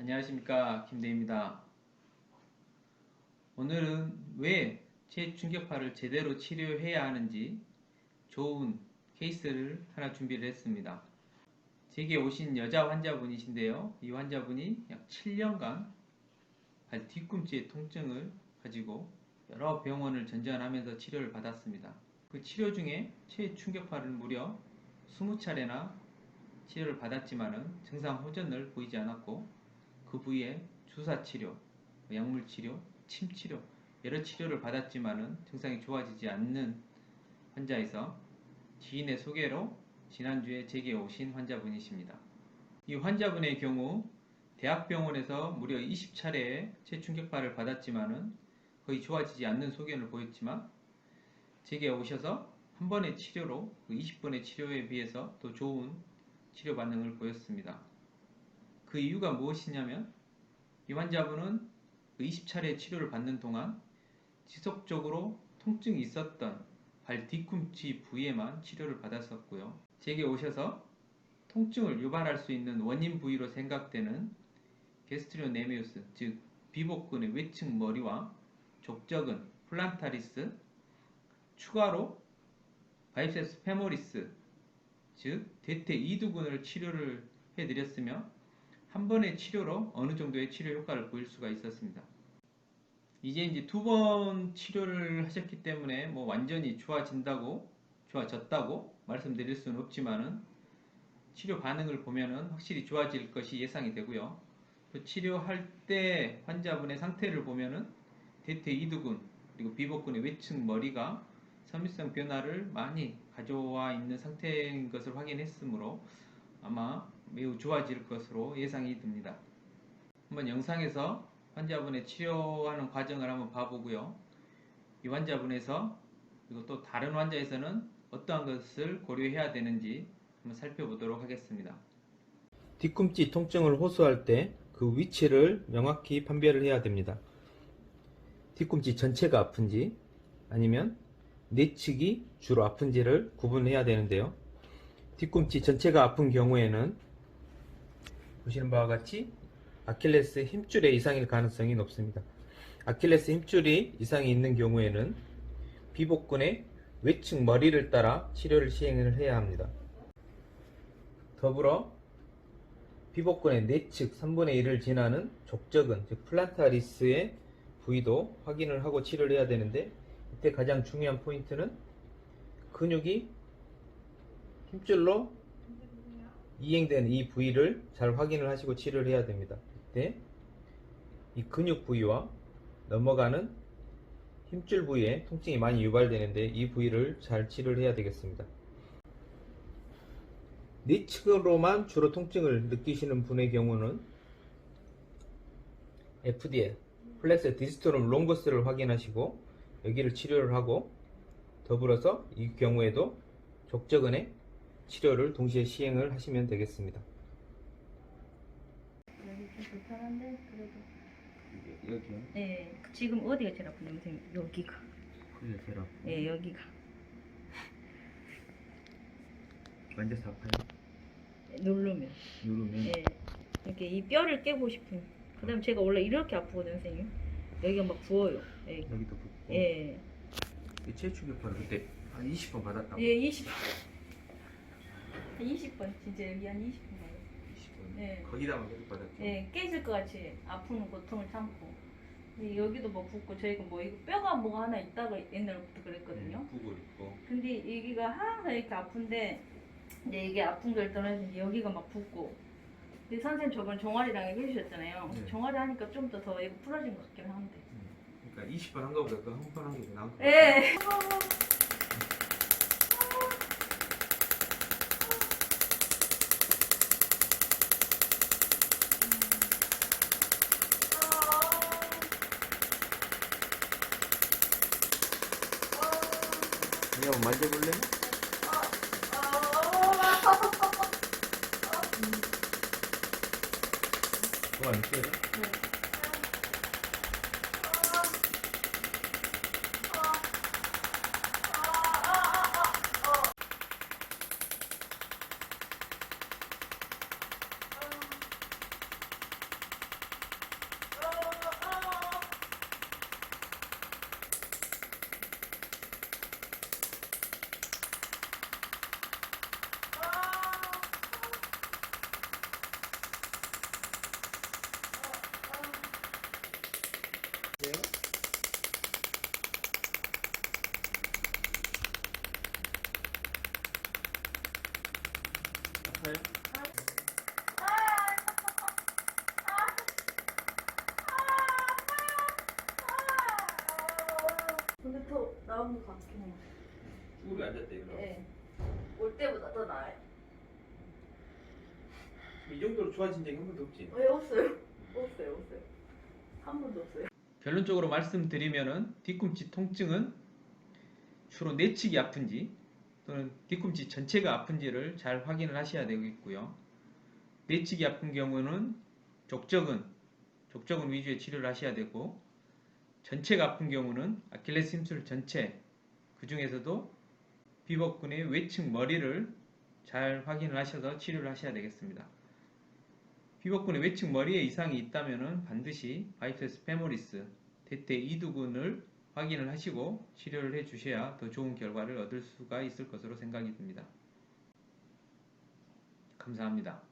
안녕하십니까 김대입니다. 오늘은 왜 체충격파를 제대로 치료해야 하는지 좋은 케이스를 하나 준비를 했습니다. 제게 오신 여자 환자분이신데요. 이 환자분이 약 7년간 발 뒤꿈치의 통증을 가지고 여러 병원을 전전하면서 치료를 받았습니다. 그 치료 중에 체충격파를 무려 20차례나 치료를 받았지만은 증상 호전을 보이지 않았고 그 부위에 주사 치료, 약물 치료, 침 치료 여러 치료를 받았지만은 증상이 좋아지지 않는 환자에서 지인의 소개로 지난주에 제게 오신 환자분이십니다. 이 환자분의 경우 대학병원에서 무려 20차례의 체충격파를 받았지만은 거의 좋아지지 않는 소견을 보였지만 제게 오셔서 한 번의 치료로 그 20번의 치료에 비해서 더 좋은 치료 반응을 보였습니다. 그 이유가 무엇이냐면 이 환자분은 그 20차례 치료를 받는 동안 지속적으로 통증이 있었던 발 뒤꿈치 부위에만 치료를 받았었고요. 제게 오셔서 통증을 유발할 수 있는 원인 부위로 생각되는 게스트리오네미우스 즉 비복근의 외측 머리와 족저근 플란타리스 추가로 바이셉스 페모리스 즉 대퇴 이두근을 치료를 해드렸으며 한 번의 치료로 어느 정도의 치료 효과를 보일 수가 있었습니다. 이제 이제 두 번 치료를 하셨기 때문에 뭐 완전히 좋아진다고 좋아졌다고 말씀드릴 수는 없지만은 치료 반응을 보면은 확실히 좋아질 것이 예상이 되고요. 또 치료할 때 환자분의 상태를 보면은 대퇴 이두근 그리고 비복근의 외측 머리가 섬유성 변화를 많이 가져와 있는 상태인 것을 확인했으므로 아마 매우 좋아질 것으로 예상이 듭니다. 한번 영상에서 환자분의 치료하는 과정을 한번 봐보고요. 이 환자분에서 그리고 또 다른 환자에서는 어떠한 것을 고려해야 되는지 한번 살펴보도록 하겠습니다. 뒤꿈치 통증을 호소할 때 그 위치를 명확히 판별을 해야 됩니다. 뒤꿈치 전체가 아픈지 아니면 내측이 주로 아픈지를 구분해야 되는데요. 뒤꿈치 전체가 아픈 경우에는 보시는 바와 같이 아킬레스 힘줄의 이상일 가능성이 높습니다. 아킬레스 힘줄이 이상이 있는 경우에는 비복근의 외측 머리를 따라 치료를 시행을 해야 합니다. 더불어 비복근의 내측 3분의 1을 지나는 족저근, 즉 플란타리스의 부위도 확인을 하고 치료를 해야 되는데 이때 가장 중요한 포인트는 근육이 힘줄로 이행되는 이 부위를 잘 확인을 하시고 치료를 해야 됩니다. 이때 이 근육 부위와 넘어가는 힘줄 부위에 통증이 많이 유발되는데 이 부위를 잘 치료를 해야 되겠습니다. 내측으로만 주로 통증을 느끼시는 분의 경우는 FDA, 플렉스 디스토름 롱거스를 확인하시고 여기를 치료를 하고 더불어서 이 경우에도 족저근의 치료를 동시에 시행을 하시면 되겠습니다. 여기 좀 불편한데 그래도 여기요? 네 지금 어디가 제일 아프냐면 선생님 여기가 그래 제라 네 여기가 만져서 아파요? 누르면 누르면 네 이렇게 이 뼈를 깨고 싶은 그다음 제가 원래 이렇게 아프거든요 선생님 여기가 막 부어요 예. 여기도 붓고 예. 이 체충격파를 그때 한 20번 받았다고 예, 20. 한 20번 진짜 여기 한 20번 가요. 20번 네. 거기다만 계속 받았죠? 예, 깨질 것 같이 아픈 고통을 참고. 근데 여기도 뭐 붓고 저희가 뭐 이거 뼈가 뭐가 하나 있다가 옛날부터 그랬거든요. 붓고 있고 근데 여기가 항상 이렇게 아픈데 이제 이게 아픈 걸 떠나서 이제 여기가 막 붓고 근데 선생님 저번 종아리랑 해주셨잖아요 네. 종아리 하니까 좀 더더 이거 풀어진 것 같긴 한데 그러니까 20번 한 거보다 그 한번한게더 나은 것 같아요 예 한번 만져볼래? 그거 안 써요? 근데 더 나은 것 같긴 해요. 수급이 안 됐대 그럼. 네. 올 때보다 더 나아요. 이 정도로 좋아진 적이 한 번도 없지. 왜 없어요? 없어요, 없어요. 한 번도 없어요. 결론적으로 말씀드리면 뒤꿈치 통증은 주로 내측이 아픈지 또는 뒤꿈치 전체가 아픈지를 잘 확인을 하셔야 되겠고요. 내측이 아픈 경우는 족적은 족적은 위주의 치료를 하셔야 되고 전체가 아픈 경우는 아킬레스 힘술 전체 그 중에서도 비복근의 외측 머리를 잘 확인을 하셔서 치료를 하셔야 되겠습니다. 비복근의 외측 머리에 이상이 있다면 반드시 바이패스 페모리스 대퇴 이두근을 확인을 하시고 치료를 해 주셔야 더 좋은 결과를 얻을 수가 있을 것으로 생각이 듭니다. 감사합니다.